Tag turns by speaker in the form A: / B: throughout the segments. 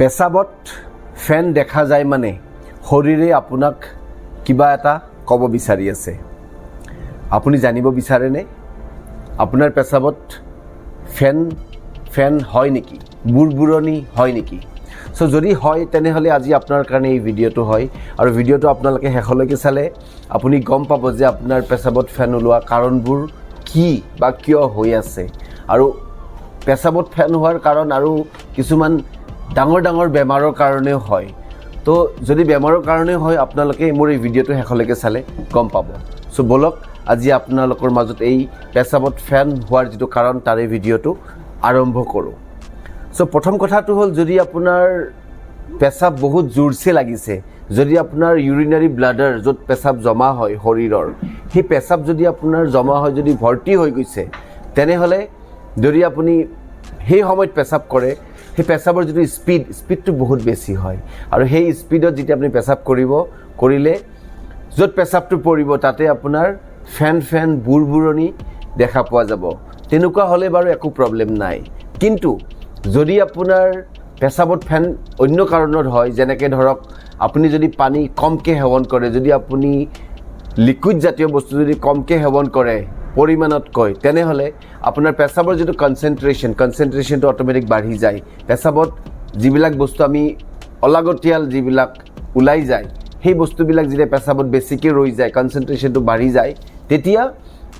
A: পেচাবত ফেন দেখা যায় মানে শৰীৰে আপোনাক কিবা এটা ক'ব বিচাৰি আছে। আপুনি জানিব বিচাৰেনে? আপোনাৰ পেচাবত ফেন ফেন হয় নেকি? বুৰবুৰণি হয় নেকি? চ' যদি হয়, তেনেহ'লে আজি আপোনাৰ কাৰণে এই ভিডিঅ'টো হয় আৰু ভিডিঅ'টো আপোনালোকে শেষলৈকে চালে আপুনি গম পাব যে আপোনাৰ পেচাবত ফেন ওলোৱা কাৰণবোৰ কি বা কিয় হৈ আছে। আৰু পেচাবত ফেন হোৱাৰ কাৰণ আৰু কিছুমান ডাঙৰ ডাঙৰ বেমাৰৰ কাৰণেও হয়। তো যদি বেমাৰৰ কাৰণে হয়, আপোনালোকে মোৰ এই ভিডিঅ'টো শেষলৈকে চালে, গম পাব। চ' ব'লক, আজি আপোনালোকৰ মাজত এই পেচাবত ফেন হোৱাৰ যিটো কাৰণ, তাৰে ভিডিঅ'টো আৰম্ভ কৰোঁ। চ' প্ৰথম কথাটো হ'ল, যদি আপোনাৰ পেচাব বহুত জোৰছে লাগিছে, যদি আপোনাৰ ইউৰিনাৰী ব্লাডাৰ য'ত পেচাব জমা হয় শৰীৰৰ, সেই পেচাব যদি আপোনাৰ জমা হয় যদি ভৰ্তি হৈ গৈছে, তেনেহ'লে যদি আপুনি সেই সময়ত পেচাব কৰে সেই পেচাবৰ যিটো স্পীড স্পীডটো বহুত বেছি হয়। আৰু সেই স্পীডত যেতিয়া আপুনি পেচাব কৰিব, কৰিলে, য'ত পেচাবটো পৰিব, তাতে আপোনাৰ ফেন ফেন বুৰবুৰণি দেখা পোৱা যাব। তেনেকুৱা হ'লে বাৰু একো প্ৰব্লেম নাই। কিন্তু, যদি আপোনাৰ পেচাবত ফেন অন্য কাৰণত হয়, যেনেকৈ ধৰক, আপুনি যদি পানী কমকৈ সেৱন কৰে, যদি আপুনি লিকুইড জাতীয় বস্তু যদি কমকৈ সেৱন কৰে পৰিমাণতকৈ তেনেহ'লে আপোনাৰ পেচাবৰ যিটো কনচেনট্ৰেশ্যন কনচেনট্ৰেশ্যনটো অট'মেটিক বাঢ়ি যায়। পেচাবত যিবিলাক বস্তু আমি অলাগতিয়াল যিবিলাক ওলাই যায়, সেই বস্তুবিলাক যেতিয়া পেচাবত বেছিকৈ ৰৈ যায় কনচেনট্ৰেশ্যনটো বাঢ়ি যায়, তেতিয়া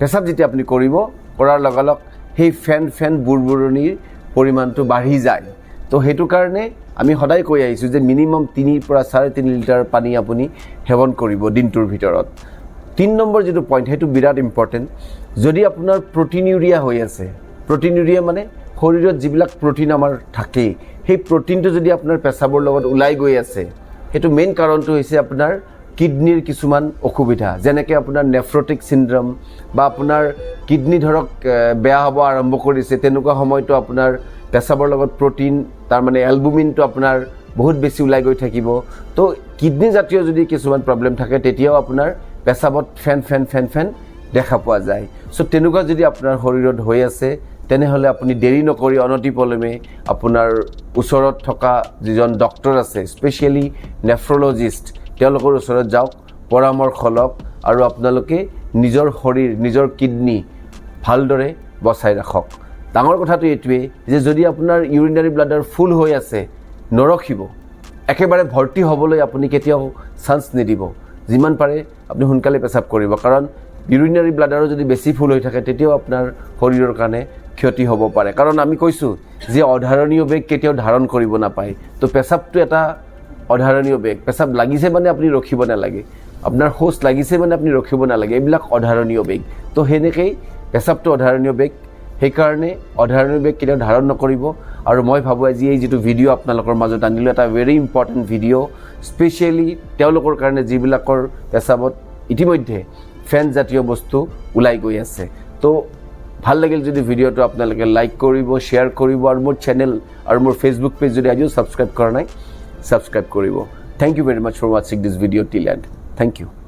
A: পেচাব যেতিয়া আপুনি কৰিব, কৰাৰ লগালগ সেই ফেন ফেন বুৰবুৰণিৰ পৰিমাণটো বাঢ়ি যায়। তো সেইটো কাৰণে আমি সদায় কৈ আহিছোঁ যে মিনিমাম তিনিৰ পৰা চাৰে তিনি লিটাৰ পানী আপুনি সেৱন কৰিব দিনটোৰ ভিতৰত। তিনি নম্বৰ যিটো পইণ্ট সেইটো বিৰাট ইম্পৰ্টেণ্ট যদি আপোনাৰ প্ৰটিন ইউৰিয়া হৈ আছে প্ৰটিন ইউৰিয়া মানে শৰীৰত যিবিলাক প্ৰটিন আমাৰ থাকে সেই প্ৰটিনটো যদি আপোনাৰ পেচাবৰ লগত ওলাই গৈ আছে, সেইটো মেইন কাৰণটো হৈছে আপোনাৰ কিডনীৰ কিছুমান অসুবিধা, যেনেকৈ আপোনাৰ নেফ্ৰটিক চিণ্ড্ৰম বা আপোনাৰ কিডনী ধৰক বেয়া হ'ব, আৰম্ভ কৰিছে, তেনেকুৱা সময়তো আপোনাৰ পেচাবৰ লগত প্ৰটিন তাৰমানে এলবুমিনটো আপোনাৰ বহুত বেছি ওলাই গৈ থাকিব। তো কিডনী জাতীয় যদি কিছুমান প্ৰব্লেম থাকে, তেতিয়াও আপোনাৰ পেচাবত ফেন ফেন ফেন ফেন দেখা পোৱা যায়। চ' তেনেকুৱা যদি আপোনাৰ শৰীৰত হৈ আছে তেনেহ'লে আপুনি দেৰি নকৰি অনতিপলমে আপোনাৰ ওচৰত থকা যিজন ডক্টৰ আছে স্পেচিয়েলি নেফ্ৰলজিষ্ট তেওঁলোকৰ ওচৰত যাওক পৰামৰ্শ লওক আৰু আপোনালোকে নিজৰ শৰীৰ নিজৰ কিডনী ভালদৰে বচাই ৰাখক। ডাঙৰ কথাটো এইটোৱেই যে যদি আপোনাৰ ইউৰিনাৰী ব্লাডাৰ ফুল হৈ আছে নৰখিব। একেবাৰে ভৰ্তি হ'বলৈ আপুনি কেতিয়াও চান্স নিদিব। যিমান পাৰে আপুনি সোনকালে পেচাব কৰিব। কাৰণ ইউৰিনাৰী ব্লাডাৰো যদি বেছি ফুল হৈ থাকে, তেতিয়াও আপোনাৰ শৰীৰৰ কাৰণে ক্ষতি হ'ব পাৰে। কাৰণ আমি কৈছোঁ যে অধাৰণীয় বেগ কেতিয়াও ধাৰণ কৰিব নাপায়। তো পেচাবটো এটা অধাৰণীয় বেগ। পেচাব লাগিছে মানে আপুনি ৰখিব নালাগে। আপোনাৰ শৌচ লাগিছে মানে আপুনি ৰখিব নালাগে। এইবিলাক অধাৰণীয় বেগ। তো সেনেকেই পেচাবটো অধাৰণীয় বেগ। সেইকাৰণে অধাৰণীয় বেগ কেতিয়াও ধাৰণ নকৰিব। আৰু মই ভাবোঁ আজি এই যিটো ভিডিঅ' আপোনালোকৰ মাজত আনিলোঁ, এটা ভেৰি ইম্পৰ্টেণ্ট ভিডিঅ' স্পেচিয়েলি তেওঁলোকৰ কাৰণে যিবিলাকৰ পেচাবত ইতিমধ্যে ফেন জাতীয় বস্তু ওলাই গৈ আছে। তো ভালো লাগিল যদি ভিডিঅ'টো আপোনালোকে লাইক কৰিব শ্বেয়াৰ কৰিব আৰু মোৰ চেনেল আৰু মোৰ ফেচবুক পেজ যদি আজিও ছাবস্ক্ৰাইব কৰা নাই ছাবস্ক্ৰাইব কৰিব। Thank you very much for ৱাচিং this video' till end thank you